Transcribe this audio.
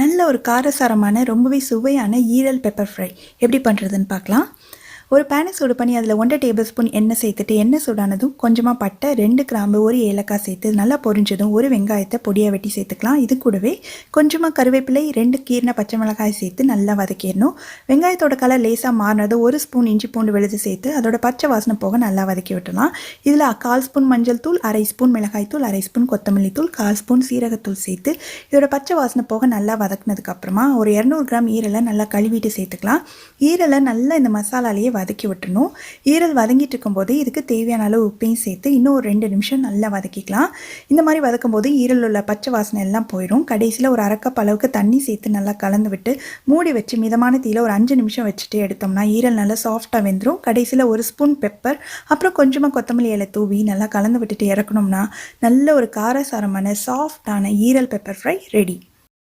நல்ல ஒரு காரசாரமான ரொம்பவே சுவையான ஈரல் பெப்பர் ஃப்ரை. எப்படி பண்ணுறதுன்னு பார்க்கலாம். ஒரு பேனை சூடு பண்ணி அதில் ஒன்றரை டேபிள் ஸ்பூன் எண்ணெய் சேர்த்துட்டு எண்ணெய் சூடானதும் கொஞ்சமாக பட்டை ரெண்டு கிராம்பு ஒரு ஏலக்காய் சேர்த்து நல்லா பொரிஞ்சதும் ஒரு வெங்காயத்தை பொடியாக வெட்டி சேர்த்துக்கலாம். இது கூடவே கொஞ்சமாக கருவேப்பிலை ரெண்டு கீரண பச்சை மிளகாய் சேர்த்து நல்லா வதக்கிடணும். வெங்காயத்தோட கலர் லேசாக மாறினதும் ஒரு ஸ்பூன் இஞ்சி பூண்டு விழுது சேர்த்து அதோட பச்சை வாசனை போக நல்லா வதக்கி விட்டலாம் இதில் கால் ஸ்பூன் மஞ்சள் தூள் அரை ஸ்பூன் மிளகாய் தூள் அரை ஸ்பூன் கொத்தமல்லி தூள் கால் ஸ்பூன் சீரகத்தூள் சேர்த்து இதோட பச்சை வாசனை போக நல்லா வதக்கினதுக்கப்புறமா ஒரு இரநூறு கிராம் ஈரலை நல்லா கழுவிட்டு சேர்த்துக்கலாம். ஈரலை நல்லா இந்த மசாலாலேயே வதக்கி விட்டுணும் ஈரல் வதங்கிட்டு இருக்கும்போது இதுக்கு தேவையான அளவு உப்பையும் சேர்த்து இன்னும் ஒரு ரெண்டு நிமிஷம் நல்லா வதக்கிக்கலாம். இந்த மாதிரி வதக்கும் போது ஈரல் உள்ள பச்சை வாசனை எல்லாம் போயிடும் கடைசியில் ஒரு அரைக்கப் அளவுக்கு தண்ணி சேர்த்து நல்லா கலந்து விட்டு மூடி வச்சு மிதமான தீயில் ஒரு அஞ்சு நிமிஷம் வச்சுட்டு எடுத்தோம்னா ஈரல் நல்லா சாஃப்டாக வெந்துடும் கடைசியில் ஒரு ஸ்பூன் பெப்பர் அப்புறம் கொஞ்சமாக கொத்தமல்லி இலை தூவி நல்லா கலந்து விட்டுட்டு இறக்கணும்னா நல்ல ஒரு காரசாரமான சாஃப்டான ஈரல் பெப்பர் ஃப்ரை ரெடி